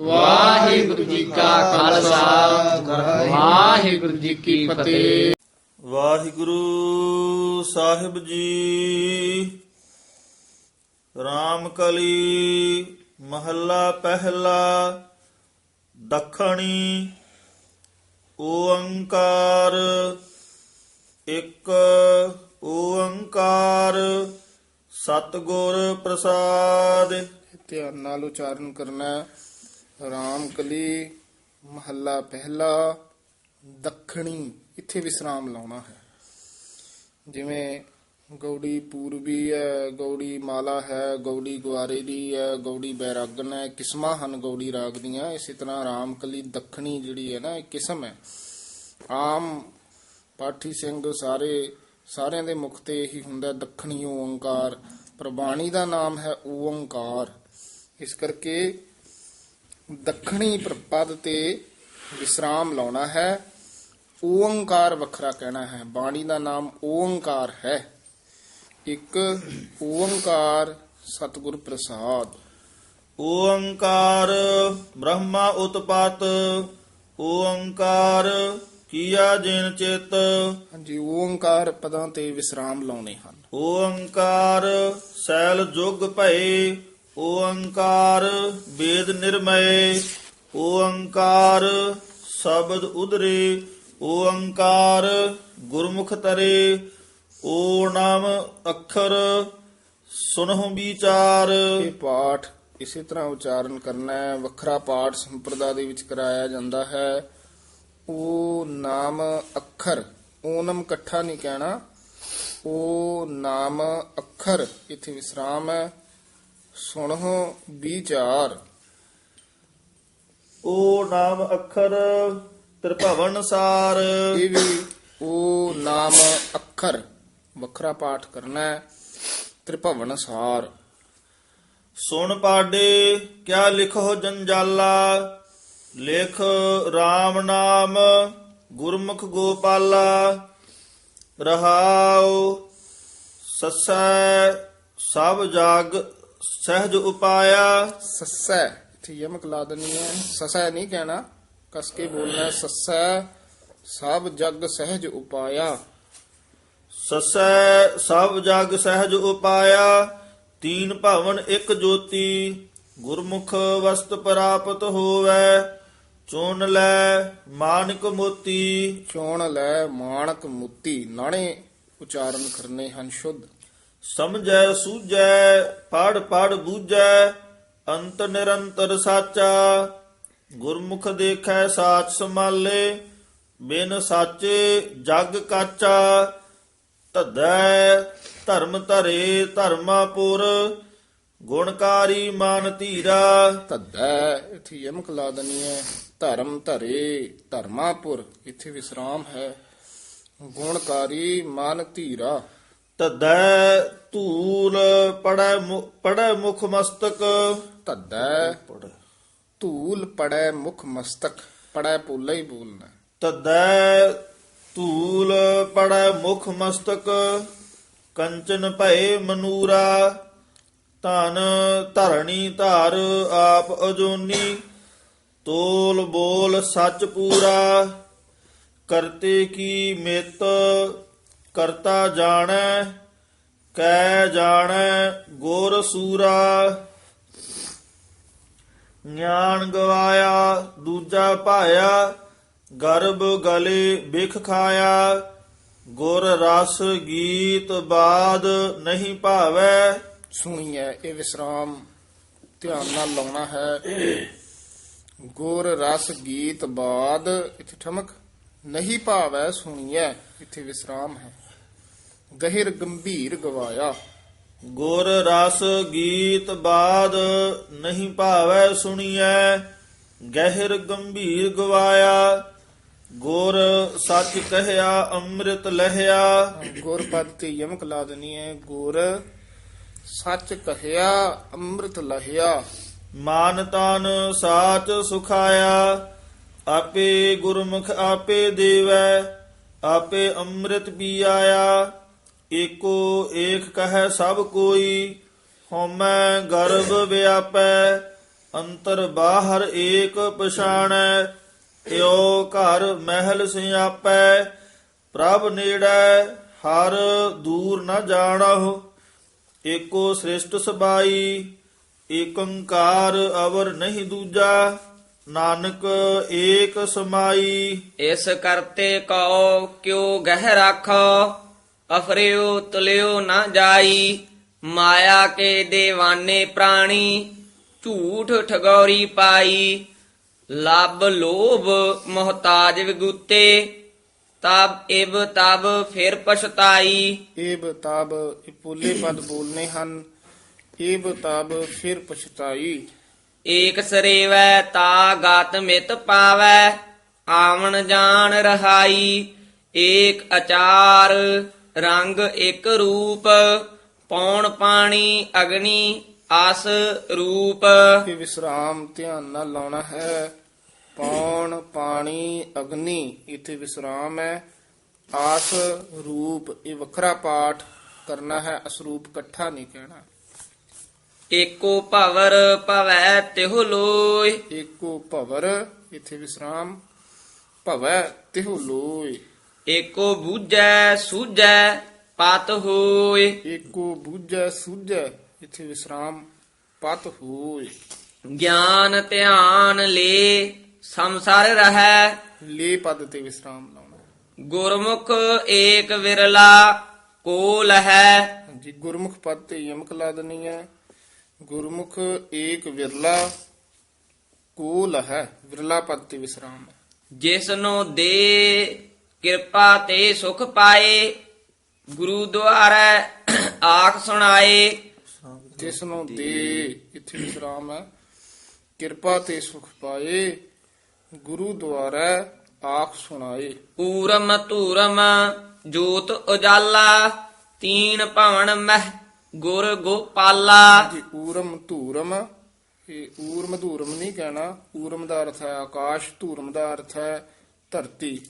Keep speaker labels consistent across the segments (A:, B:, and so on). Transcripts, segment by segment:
A: ਵਾਹਿਗੁਰੂ ਜੀ ਕਾ ਖਾਲਸਾ। ਵਾਹਿਗੁਰੂ ਜੀ ਕੀ ਫਤਿਹ।
B: ਵਾਹਿਗੁਰੂ ਸਾਹਿਬ ਜੀ। ਰਾਮ ਕਲੀ ਮਹੱਲਾ ਪਹਿਲਾ ਦੱਖਣੀ ਓੰਕਾਰ। ਇੱਕ ਓੰਕਾਰ ਸਤਿਗੁਰ ਪ੍ਰਸਾਦ।
C: ਧਿਆਨ ਨਾਲ ਉਚਾਰਨ ਕਰਨਾ ਹੈ। ਰਾਮ ਕਲੀ ਮਹੱਲਾ ਪਹਿਲਾ, ਦੱਖਣੀ, ਇੱਥੇ ਵਿਸਰਾਮ ਲਾਉਣਾ ਹੈ। ਜਿਵੇਂ ਗੌੜੀ ਪੂਰਬੀ ਹੈ, ਗੌੜੀ ਮਾਲਾ ਹੈ, ਗੌੜੀ ਗੁਆਰੇ ਦੀ ਹੈ, ਗੌੜੀ ਬੈਰਾਗਨ ਹੈ, ਕਿਸਮਾਂ ਹਨ ਗੌੜੀ ਰਾਗ ਦੀਆਂ? ਇਸੇ ਤਰ੍ਹਾਂ ਰਾਮ ਕਲੀ ਦੱਖਣੀ ਜਿਹੜੀ ਹੈ ਨਾ, ਇਹ ਕਿਸਮ ਹੈ। ਆਮ ਪਾਠੀ ਸਿੰਘ ਸਾਰੇ, ਸਾਰਿਆਂ ਦੇ ਮੁਖ ਤੇ ਇਹੀ ਹੁੰਦਾ, ਦੱਖਣੀ ਓੰਕਾਰ। ਪਰ ਬਾਣੀ ਦਾ ਨਾਮ ਹੈ ਓੰਕਾਰ। ਇਸ ਕਰਕੇ ਦੱਖਣੀ ਪ੍ਰਪਦ ਤੇ ਵਿਸਰਾਮ ਲਾਉਣਾ ਹੈ। ਓੰਕਾਰ ਵੱਖਰਾ ਕਹਿਣਾ ਹੈ। ਬਾਣੀ ਦਾ ਨਾਮ ਓੰਕਾਰ ਹੈ। ਇੱਕ ਓੰਕਾਰ ਸਤਿਗੁਰ ਪ੍ਰਸਾਦ।
B: ਓੰਕਾਰ ਬ੍ਰਹਮਾ ਉਤਪਾਤ ਓੰਕਾਰ ਕੀਆ ਜਿਨ ਚਿਤ।
C: ਹਾਂਜੀ ਓੰਕਾਰ ਪਦਾਂ ਤੇ ਵਿਸਰਾਮ ਲਾਉਣੇ ਹਨ।
B: ਓੰਕਾਰ ਸੈਲ ਜੁਗ ਭਏ ਓੰਕਾਰ ਵੇਦ ਨਿਰਮਏ, ਓੰਕਾਰ ਸ਼ਬਦ ਉਦਰੇ ਓੰਕਾਰ ਗੁਰਮੁਖ ਤਰੇ, ਓ ਨਾਮ ਅੱਖਰ ਸੁਨਹੁ ਵਿਚਾਰ।
C: ਇਹ ਪਾਠ ਇਸੇ ਤਰ੍ਹਾਂ ਉਚਾਰਨ ਕਰਨਾ ਹੈ, ਵੱਖਰਾ ਪਾਠ ਸੰਪਰਦਾ ਦੇ ਵਿੱਚ ਕਰਾਇਆ ਜਾਂਦਾ ਹੈ। ਓ ਨਾਮ ਅੱਖਰ, ਓਨਮ ਇਕੱਠਾ ਨਹੀਂ ਕਹਿਣਾ। ਓ ਨਾਮ ਅੱਖਰ, ਇੱਥੇ ਵਿਸਰਾਮ ਹੈ। ਸੁਣੋ ਵਿਚਾਰ।
B: ਓ ਨਾਮ ਅੱਖਰ ਤ੍ਰਿਭਵਨ ਸਾਰ।
C: ਇਹ ਵੀ ਉਹ ਨਾਮ ਅੱਖਰ। ਵੱਖਰਾ ਪਾਠ ਕਰਨਾ ਹੈ। ਤ੍ਰਿਭਵਨ ਸਾਰ।
B: ਸੁਣ ਪਾਡੇ ਕਿਆ ਲਿਖੋ ਜੰਜਾਲਾ? ਲਿਖ RAM ਨਾਮ ਗੁਰਮੁਖ ਗੋਪਾਲਾ। ਰਹਾਉ ਸਸੈ ਸਭ ਜਗ ਸਹਿਜ ਉਪਾਇਆ।
C: ਸੱਸੈ ਇੱਥੇ ਯਮਕ ਲਾ ਦੇਣੀ ਹੈ। ਸਸੈ ਨਹੀਂ ਕਹਿਣਾ ਕਸ ਕੇ ਬੋਲਣਾ ਸੱਸੈ ਸਭ ਜਗ ਸਹਿਜ ਉਪਾਇਆ।
B: ਸਸੈ ਸਭ ਜਗ ਸਹਿਜ ਉਪਾਇਆ ਤੀਨ ਭਵਨ ਇੱਕ ਜੋਤੀ ਗੁਰਮੁਖ ਵਸਤ ਪ੍ਰਾਪਤ ਹੋਵੇ ਚੁਣ ਲੈ ਮਾਨਿਕ ਮੋਤੀ।
C: ਚੋਣ ਲੈ ਮਾਣਕ ਮੁੱਤੀ ਨਾਣੇ ਉਚਾਰਨ ਕਰਨੇ ਹਨ ਸ਼ੁੱਧ।
B: ਸਮਝੈ, ਸੂਝੈ ਪੜ ਪੜ ਬੂਝੈ, ਅੰਤ ਨਿਰੰਤਰ ਸਾਚਾ। ਗੁਰਮੁਖ ਦੇਖੈ, ਸਾਚ ਸਮਾਲੇ ਬਿਨ ਸਾਚੇ ਜਗ ਕਾਚਾ। ਧੱਧੈ, ਧਰਮ ਧਰੇ ਧਰਮਾਪੁਰ ਗੁਣਕਾਰੀ ਮਨ ਧੀਰਾ।
C: ਧੱਦੈ ਇੱਥੇ ਯਮਕ ਲਾ ਦੇਣੀ ਹੈ। ਧਰਮ ਧਰੇ ਧਰਮਾਪੁਰ ਇੱਥੇ ਵਿਸਰਾਮ ਹੈ। ਗੁਣਕਾਰੀ ਮਨ ਧੀਰਾ।
B: ਧੱਧੈ ਧੂਲ ਪੜੈ ਪੜੈ ਮੁਖ ਮਸਤਕ।
C: ਧੱਦੈ ਧੂਲ ਪੜੈ ਮੁਖ ਮਸਤਕ ਪੜੈ ਪੋਲਾ ਹੀ ਬੋਲਣਾ।
B: ਤਦੈ ਧੂਲ ਪੜੈ ਮੁਖ ਮਸਤਕ ਕੰਚਨ ਭਏ ਮਨੂਰਾ। ਧਨ ਧਰਣੀ ਧਾਰ ਆਪ ਅਜੋਨੀ ਤੋਲ ਬੋਲ ਸੱਚ ਪੂਰਾ। ਕਰਤੇ ਕੀ ਮਿਤ ਕਰਤਾ ਜਾਣੈ ਕੈ ਜਾਣੈ, ਗੁਰ ਸੂਰਾ। ਗਿਆਨ ਗਵਾਇਆ, ਦੂਜਾ ਭਾਇਆ, ਗਰਭ ਗਲੇ ਬਿਖ ਖਾਇਆ। ਗੁਰ ਰਸ ਗੀਤ ਬਾਦ ਨਹੀਂ ਭਾਵੈ।
C: ਸੁਣੀਐ, ਇਹ ਵਿਸਰਾਮ ਧਿਆਨ ਨਾਲ ਲਾਉਣਾ ਹੈ। ਗੁਰ ਰਸ ਗੀਤ ਬਾਦ, ਇਥੇ ਠਮਕ, ਨਹੀਂ ਭਾਵੈ, ਸੁਣੀਐ, ਇਥੇ ਵਿਸਰਾਮ ਹੈ। ਗਹਿਰ ਗੰਭੀਰ ਗਵਾਇਆ।
B: ਗੁਰ ਰਸ ਗੀਤ ਬਾਦ ਨਹੀਂ ਭਾਵੈ ਸੁਣੀਐ ਗਹਿਰ ਗੰਭੀਰ ਗਵਾਇਆ। ਗੁਰ ਸੱਚ ਕਹਿਆ ਅੰਮ੍ਰਿਤ ਲਹਿਆ।
C: ਗੁਰ ਪਦ ਤੇ ਯਮਕ ਲਾ ਦੇਣੀ ਹੈ ਗੁਰ ਸੱਚ ਕਹਿਆ ਅੰਮ੍ਰਿਤ ਲਹਿਆ।
B: ਮਾਨ ਤਨ ਸਾਚ ਸੁਖਾਇਆ ਆਪੇ ਗੁਰਮੁਖ ਆਪੇ ਦੇਵੈ ਆਪੇ ਅੰਮ੍ਰਿਤ ਪੀਆਇਆ। ਏਕੋ ਏਕ ਕਹੈ ਸਭ ਕੋਈ, ਹਉਮੈ ਗਰਭ ਵਿਆਪੈ, ਅੰਤਰ ਬਾਹਰ ਏਕ ਪਛਾਣੈ, ਇਉ ਘਰ ਮਹਿਲ ਸਿਆਪੈ, ਪ੍ਰਭ ਨੇੜੈ ਹਰ ਦੂਰ ਨ ਜਾਣਹੁ, ਏਕੋ ਸ੍ਰਿਸ਼ਟ ਸਬਾਈ, ਏਕੰਕਾਰ ਅਵਰ ਨਹੀਂ ਦੂਜਾ, ਨਾਨਕ ਏਕ ਸਮਾਈ।
D: ਇਸ ਕਰਤੇ ਕਉ, ਕਿਉ ਗਹਿ ਰਾਖੋ। ਅਫਰਿਓ ਤੁਲਿਓ ਨਾ ਜਾਈ ਮਾਇਆ ਕੇ ਦੇਵਾਨੇ ਪ੍ਰਾਣੀ ਝੂਠ ਠਗੌਰੀ ਪਾਈ। ਲੱਭ ਲੋਭ ਮੁਹਤਾਜ ਵਿਗੂਤੇ ਤਬ ਇਬ ਤਬ ਫਿਰ ਪਛਤਾਈ।
C: ਇਹ ਬਤਾਬ ਇਹ ਪੋਲੇ ਪਦ ਬੋਲਨੇ ਹਨ ਇਹ ਬਤਾਬ ਫਿਰ ਪਛਤਾਈ।
D: ਏਕ ਸਰੇਵੈ ਤਾ ਗਤ ਮਿਤ ਪਾਵੈ ਆਵਣ ਜਾਣ ਰਹਾਈ ਏਕ ਅਚਾਰ ਰੰਗ ਇੱਕ ਰੂਪ ਪੌਣ ਪਾਣੀ ਅਗਨੀ ਆਸ ਰੂਪ।
C: ਇਹ ਵਿਸਰਾਮ ਧਿਆਨ ਨਾਲ ਲਾਉਣਾ ਹੈ। ਪੌਣ ਪਾਣੀ ਅਗਨੀ ਇੱਥੇ ਵਿਸਰਾਮ ਹੈ। ਆਸ ਰੂਪ ਇਹ ਵੱਖਰਾ ਪਾਠ ਕਰਨਾ ਹੈ ਅਸਰੂਪ ਇਕੱਠਾ ਨਹੀਂ ਕਹਿਣਾ।
D: ਏਕੋ ਭਵਰ ਭਵੈ ਤਿਹੁ ਲੋਇ
C: ਏਕੋ ਭਵਰ ਇੱਥੇ ਵਿਸਰਾਮ ਭਵੈ ਤਿਹੁ ਲੋਇ
D: ਏਕੋ ਬੂਝੈ ਸੂਝੈ ਪਤ ਹੋਇ
C: ਏਕੋ ਬੂਝੈ ਸੂਝੈ ਇੱਥੇ ਵਿਸਰਾਮ ਪਤ ਹੋਇ
D: ਗਿਆਨ ਧਿਆਨ ਲੇ ਸੰਸਾਰ ਰਹੈ।
C: ਲੇ ਪਦ ਤੇ ਵਿਸਰਾਮ ਲਾਉਣਾ।
D: ਗੁਰਮੁਖ ਏਕ ਵਿਰਲਾ ਕੋਲ ਹੈ।
C: ਹਾਂਜੀ ਗੁਰਮੁਖ ਪਦ ਤੇ ਯਮਕ ਲਾ ਦੇਣੀ ਹੈ। ਗੁਰਮੁਖ ਏਕ ਵਿਰਲਾ ਕੋਲ ਹੈ। ਵਿਰਲਾ ਪਦ ਤੇ ਵਿਸਰਾਮ
D: ਜਿਸ ਨੂੰ ਦੇ ਕਿਰਪਾ ਤੇ ਸੁਖ ਪਾਏ। ਗੁਰੂ ਦੁਆਰੈ ਆਖ ਸੁਣਾਏ।
C: ਜਿਸ ਨੂੰ ਦੇ ਇੱਥੇ ਵਿਸਰਾਮ ਹੈ। ਕਿਰਪਾ ਤੇ ਸੁਖ ਪਾਏ। ਗੁਰੂ ਦੁਆਰਾ ਆਖ ਸੁਣਾਏ।
D: ਊਰਮ ਧੂਰਮ ਜੋਤ ਉਜਾਲਾ ਤੀਨ ਭਵਨ ਮਹਿ ਗੁਰ ਗੋਪਾਲਾ।
C: ਜੀ ਊਰਮ ਧੂਰਮ ਇਹ ਊਰਮ ਧੂਰਮ ਨਹੀਂ ਕਹਿਣਾ। ਊਰਮ ਦਾ ਅਰਥ ਹੈ ਆਕਾਸ਼ ਧੂਰਮ ਦਾ ਅਰਥ ਹੈ ਧਰਤੀ।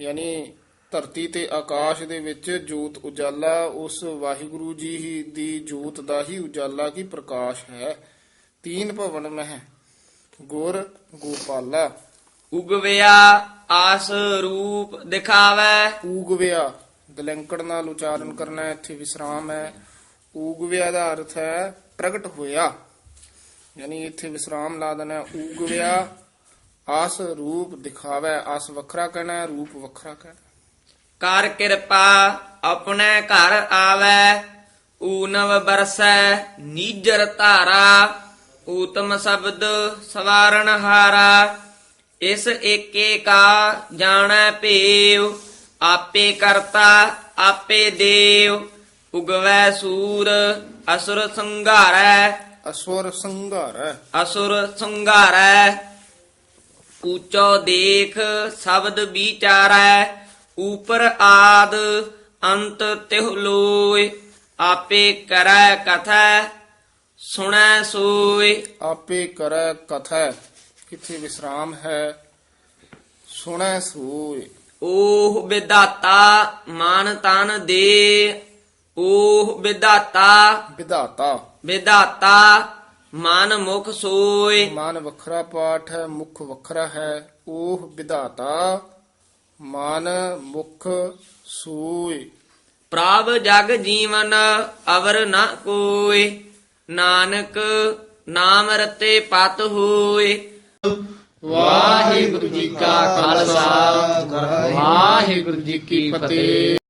C: ਯਾਨੀ ਧਰਤੀ ਤੇ ਆਕਾਸ਼ ਦੇ ਵਿੱਚ ਜੋਤ ਉਜਾਲਾ ਉਸ ਵਾਹਿਗੁਰੂ ਜੀ ਹੀ ਦੀ ਜੋਤ ਦਾ ਹੀ ਉਜਾਲਾ ਕੀ ਪ੍ਰਕਾਸ਼ ਹੈ। ਤੀਨ ਭਵਨ ਮਹਿ ਗੁਰ ਗੋਪਾਲਾ।
D: ਉਗਵਿਆ ਆਸ ਰੂਪ ਦਿਖਾਵੈ।
C: ਊਗਵਿਆ ਦਲੰਕੜ ਨਾਲ ਉਚਾਰਨ ਕਰਨਾ ਇੱਥੇ ਵਿਸਰਾਮ ਹੈ। ਊਗਵਿਆ ਦਾ ਅਰਥ ਹੈ ਪ੍ਰਗਟ ਹੋਇਆ। ਯਾਨੀ ਇੱਥੇ ਵਿਸਰਾਮ ਲਾ ਦੇਣਾ ਹੈ, ਊਗਵਿਆ ਆਸ ਰੂਪ ਦਿਖਾਵੇ ਆਸ ਵੱਖਰਾ ਕਹਿਣਾ ਰੂਪ ਵੱਖਰਾ ਕਹਿਣਾ।
D: ਕਰ ਕਿਰਪਾ ਆਪਣੇ ਘਰ ਆਵੈ ਊਨਵ ਬਰਸੈ ਨੀਜਰ ਧਾਰਾ ਊਤਮ ਸ਼ਬਦ ਸਵਾਰਨ ਹਾਰਾ। ਇਸ ਏਕੇ ਕਾ ਜਾਣੈ ਭੇਵ ਆਪੇ ਕਰਤਾ ਆਪੇ ਦੇਵ ਉਗਵੈ ਸੂਰ ਅਸੁਰ ਸੰਘਾਰੈ।
C: ਅਸਵਰ ਸੰਘਾਰੈ।
D: ਅਸੁਰ ਸੰਘਾਰੈ। ਉੱਚੋ ਦੇਖ ਸ਼ਬਦ ਵਿਚਾਰੈ ਉਪਰ ਆਦ ਅੰਤ ਤਿਹੁ ਲੋਇ ਆਪੇ ਕਰੈ ਕਥੈ ਸੁਣੈ ਸੋਇ।
C: ਆਪੇ ਕਰੈ ਕਥੈ ਕਿਥੇ ਵਿਸਰਾਮ ਹੈ? ਸੁਣੈ ਸੋਏ
D: ਓਹ ਵਿਦਾਤਾ ਮਨ ਤਨ ਦੇ ਓਹ ਵਿਦਾਤਾ
C: ਵਿਧਾਤਾ।
D: ਵਿਦਾਤਾ ਮਨ ਮੁਖ ਸੋਇ
C: ਮਨ ਵੱਖਰਾ ਪਾਠ ਹੈ ਮੁਖ ਵੱਖਰਾ ਹੈ ਉਹ ਵਿਧਾਤਾ। ਮਨ ਮੁਖ ਸੂਏ।
D: ਪ੍ਰਭ ਜਗ ਜੀਵਨ ਅਵਰ ਨ ਕੋਇ ਨਾਨਕ ਨਾਮ ਰਤੇ ਪਤ ਹੋਏ।
A: ਵਾਹਿਗੁਰੂ ਜੀ ਕਾ ਖਾਲਸਾ। ਵਾਹਿਗੁਰੂ ਜੀ ਕੀ ਫਤਿਹ।